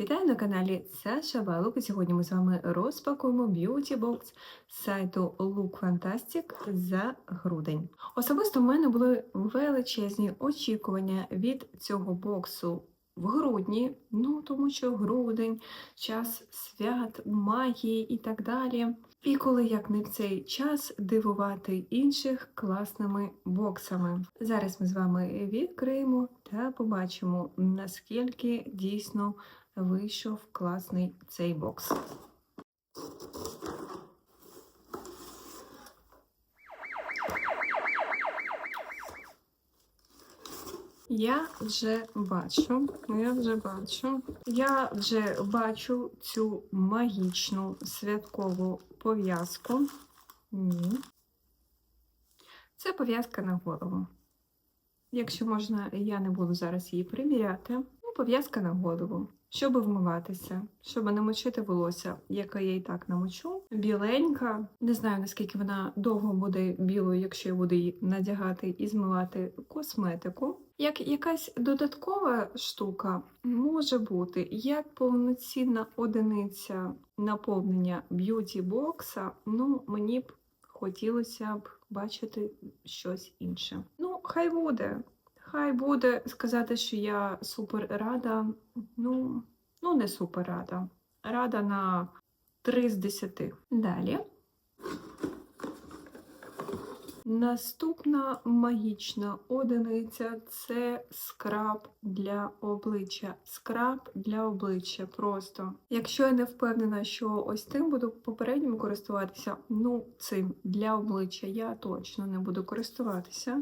Вітаю на каналі Саша Балук. Сьогодні ми з вами розпакуємо б'юті бокс з сайту Look Fantastic за грудень. Особисто в мене були величезні очікування від цього боксу в грудні, ну тому що грудень, час свят, магії і так далі. І коли як не в цей час дивувати інших класними боксами. Зараз ми з вами відкриємо та побачимо, наскільки дійсно вийшов класний цей бокс. Я вже бачу, я вже бачу, я вже бачу цю магічну святкову пов'язку. Ні. Це пов'язка на голову. Якщо можна, я не буду зараз її приміряти. Ну, пов'язка на голову, щоб вмиватися, щоб не мочити волосся, яке я і так намочу. Біленька. Не знаю, наскільки вона довго буде білою, якщо я буду її надягати і змивати косметику. Як якась додаткова штука може бути як повноцінна одиниця наповнення б'юті бокса, ну мені б хотілося б бачити щось інше. Ну, хай буде. Хай буде сказати, що я супер рада. Ну, ну не супер рада. Рада на 3 з 10. Далі. Наступна магічна одиниця це скраб для обличчя. Скраб для обличчя просто. Якщо я не впевнена, що ось цим буду попередньо користуватися, ну цим для обличчя я точно не буду користуватися.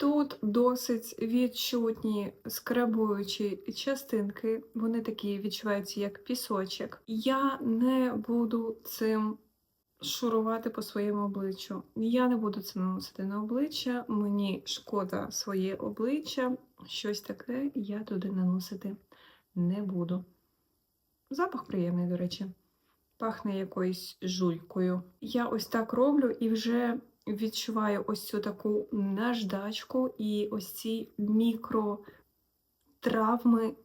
Тут досить відчутні скрабуючі частинки, вони такі відчуваються як пісочок. Я не буду цим шурувати по своєму обличчю. Я не буду це наносити на обличчя, мені шкода своє обличчя, щось таке я туди наносити не буду. Запах приємний, до речі, пахне якоюсь жуйкою. Я ось так роблю і вже відчуваю ось цю таку наждачку і ось ці мікротравми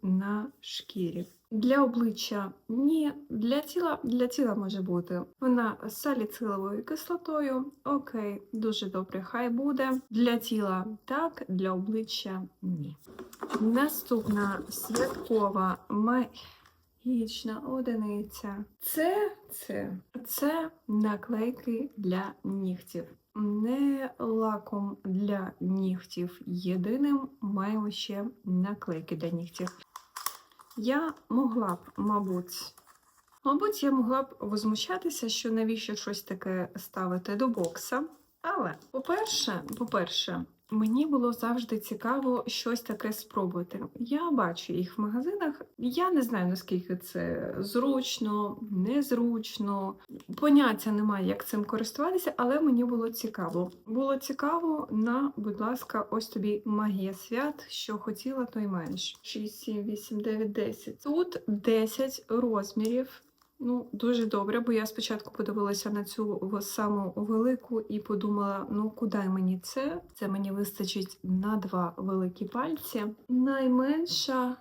на шкірі. Для обличчя ні, для тіла для тіла може бути. Вона з саліциловою кислотою. Окей, дуже добре, хай буде. Для тіла так, для обличчя ні. Наступна святкова магічна одиниця. Це, це, це наклейки для нігтів. Не лаком для нігтів єдиним маємо ще наклейки для нігтів. Я могла б, мабуть, мабуть, я могла б возмущатися, що навіщо щось таке ставити до бокса. Але, по-перше, по-перше, мені було завжди цікаво щось таке спробувати. Я бачу їх в магазинах. Я не знаю, наскільки це зручно, незручно. Поняття немає, як цим користуватися, але мені було цікаво. Було цікаво на, будь ласка, ось тобі магія свят, що хотіла, то й маєш. 6, 7, 8, 9, 10. Тут 10 розмірів. Ну, дуже добре, бо я спочатку подивилася на цю саму велику і подумала: ну куди мені це? Це мені вистачить на два великі пальці. Найменша,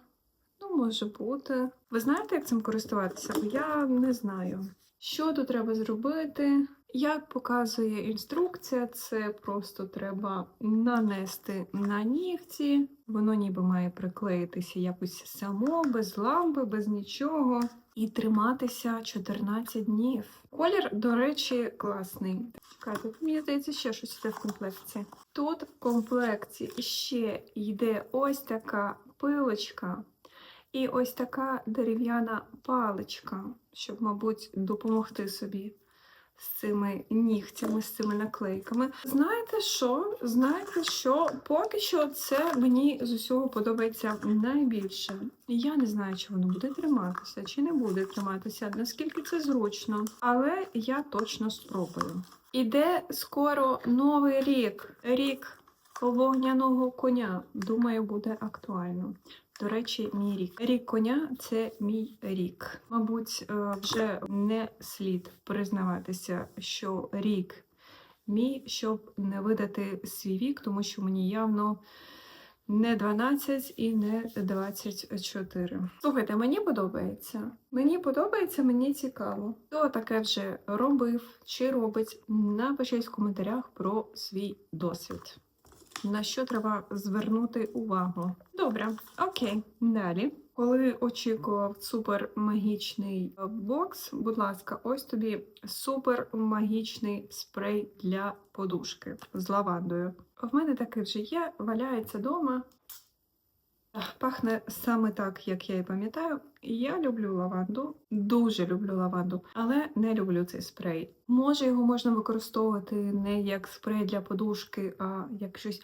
ну, може бути. Ви знаєте, як цим користуватися? Бо я не знаю. Що тут треба зробити? Як показує інструкція, це просто треба нанести на нігті. Воно ніби має приклеїтися якось само, без лампи, без нічого. І триматися 14 днів. Колір, до речі, класний. Чекайте, мені здається, ще щось йде в комплекті. Тут в комплекті ще йде ось така пилочка і ось така дерев'яна паличка, щоб, мабуть, допомогти собі з цими нігтями, з цими наклейками. Знаєте що? Знаєте що? Поки що це мені з усього подобається найбільше. Я не знаю, чи воно буде триматися, чи не буде триматися, наскільки це зручно, але я точно спробую. Іде скоро новий рік, рік вогняного коня. Думаю, буде актуально. До речі, мій рік. Рік коня це мій рік. Мабуть, е, вже не слід признаватися, що рік мій, щоб не видати свій вік, тому що мені явно Не 12 і не 24. Слухайте, мені подобається. Мені подобається, мені цікаво. Хто таке вже робив чи робить, напишіть в коментарях про свій досвід. На що треба звернути увагу? Добре, окей, далі. Коли очікував супер магічний е, бокс, будь ласка, ось тобі супер магічний спрей для подушки з лавандою. В мене такий вже є, валяється вдома. Пахне саме так, як я і пам'ятаю. Я люблю лаванду, дуже люблю лаванду, але не люблю цей спрей. Може, його можна використовувати не як спрей для подушки, а як щось.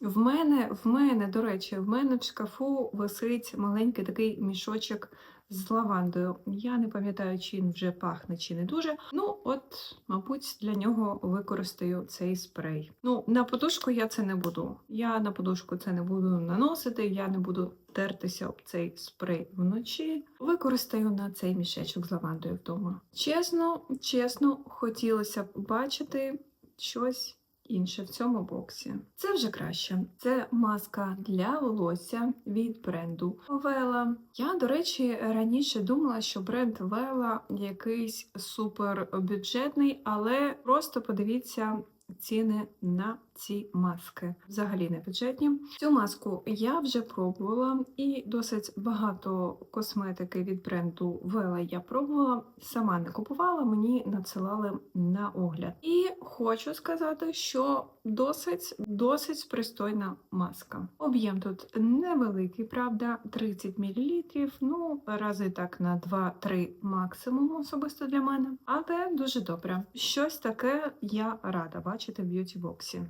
В мене, в мене, до речі, в мене в шкафу висить маленький такий мішочок з лавандою. Я не пам'ятаю, чи він вже пахне, чи не дуже. Ну, от, мабуть, для нього використаю цей спрей. Ну, на подушку я це не буду. Я на подушку це не буду наносити, я не буду тертися об цей спрей вночі. Використаю на цей мішечок з лавандою вдома. Чесно, чесно, хотілося б бачити щось інше в цьому боксі. Це вже краще. Це маска для волосся від бренду Вела. Я, до речі, раніше думала, що бренд Вела якийсь супербюджетний, але просто подивіться. Ціни на ці маски взагалі не бюджетні. Цю маску я вже пробувала, і досить багато косметики від бренду Вела я пробувала. Сама не купувала, мені надсилали на огляд. І хочу сказати, що досить досить пристойна маска. Об'єм тут невеликий, правда, 30 мл, ну рази так на 2-3 максимум особисто для мене. Але дуже добре. Щось таке я рада бачити в б'юті-боксі.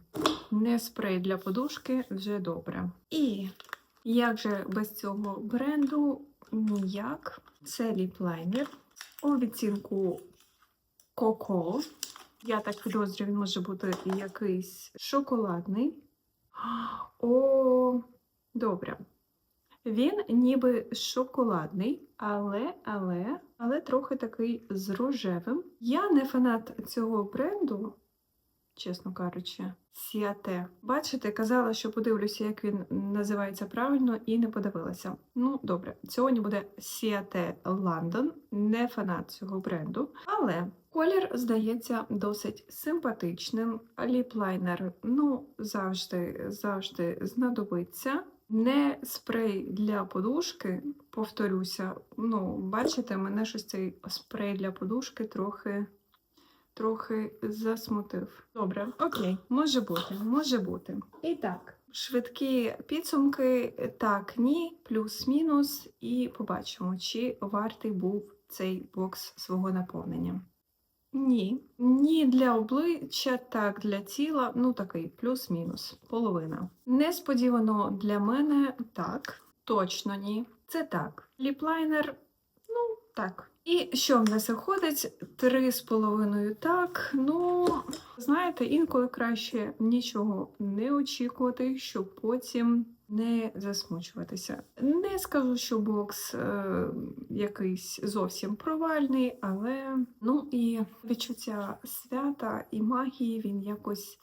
Не спрей для подушки вже добре. І як же без цього бренду ніяк. Це ліплайнер у відцінку Коко. Я так підозрюю, він може бути якийсь шоколадний. О, добре. Він ніби шоколадний, але, але, але трохи такий з рожевим. Я не фанат цього бренду, чесно кажучи, Сіате. Бачите, казала, що подивлюся, як він називається правильно, і не подивилася. Ну, добре, сьогодні буде Сіате Лондон, не фанат цього бренду, але колір здається досить симпатичним. Ліплайнер, ну, завжди, завжди знадобиться. Не спрей для подушки, повторюся. Ну, бачите, мене щось цей спрей для подушки трохи трохи засмутив. Добре, окей, може бути, може бути. І так, швидкі підсумки, так, ні, плюс-мінус, і побачимо, чи вартий був цей бокс свого наповнення. Ні, ні для обличчя, так для тіла, ну такий плюс-мінус, половина. Несподівано для мене так, точно ні. Це так. Ліплайнер, так. І що в нас виходить? Три з половиною так. Ну, знаєте, інколи краще нічого не очікувати, щоб потім не засмучуватися. Не скажу, що бокс е, якийсь зовсім провальний, але ну і відчуття свята і магії він якось.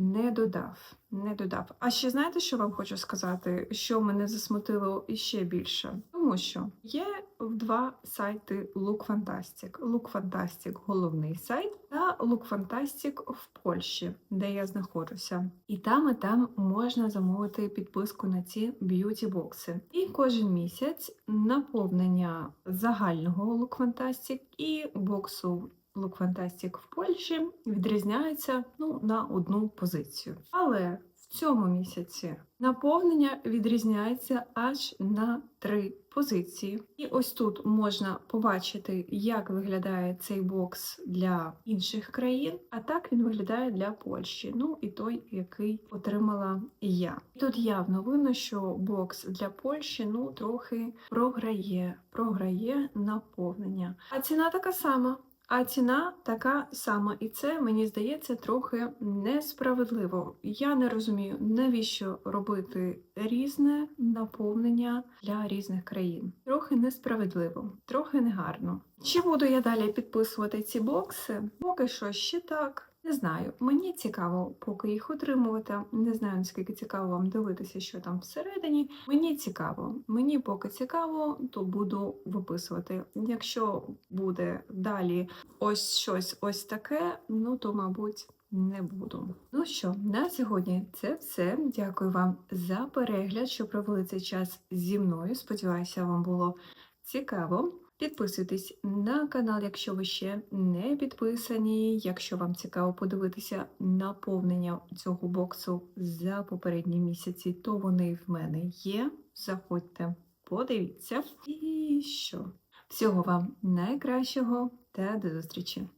Не додав, не додав. А ще знаєте, що вам хочу сказати, що мене засмутило іще більше? Тому що є два сайти Look Fantastic. Look Fantastic – головний сайт, та Look Fantastic в Польщі, де я знаходжуся. І там, і там можна замовити підписку на ці б'юті-бокси. І кожен місяць наповнення загального Look Fantastic і боксу Look Fantastic в Польщі відрізняється ну, на одну позицію. Але в цьому місяці наповнення відрізняється аж на три позиції. І ось тут можна побачити, як виглядає цей бокс для інших країн, а так він виглядає для Польщі. Ну і той, який отримала я. Тут явно видно, що бокс для Польщі ну трохи програє, програє наповнення. А ціна така сама. А ціна така сама, і це мені здається трохи несправедливо. Я не розумію, навіщо робити різне наповнення для різних країн. Трохи несправедливо, трохи негарно. Чи буду я далі підписувати ці бокси? Поки що ще так. Не знаю, мені цікаво, поки їх отримувати. Не знаю, наскільки цікаво вам дивитися, що там всередині. Мені цікаво. Мені поки цікаво, то буду виписувати. Якщо буде далі ось щось ось таке, ну то, мабуть, не буду. Ну що, на сьогодні це все. Дякую вам за перегляд, що провели цей час зі мною. Сподіваюся, вам було цікаво. Підписуйтесь на канал, якщо ви ще не підписані. Якщо вам цікаво подивитися наповнення цього боксу за попередні місяці, то вони в мене є. Заходьте, подивіться. І що? Всього вам найкращого та до зустрічі!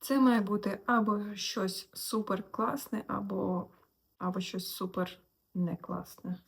Це має бути або щось супер класне, або, або щось супер не класне.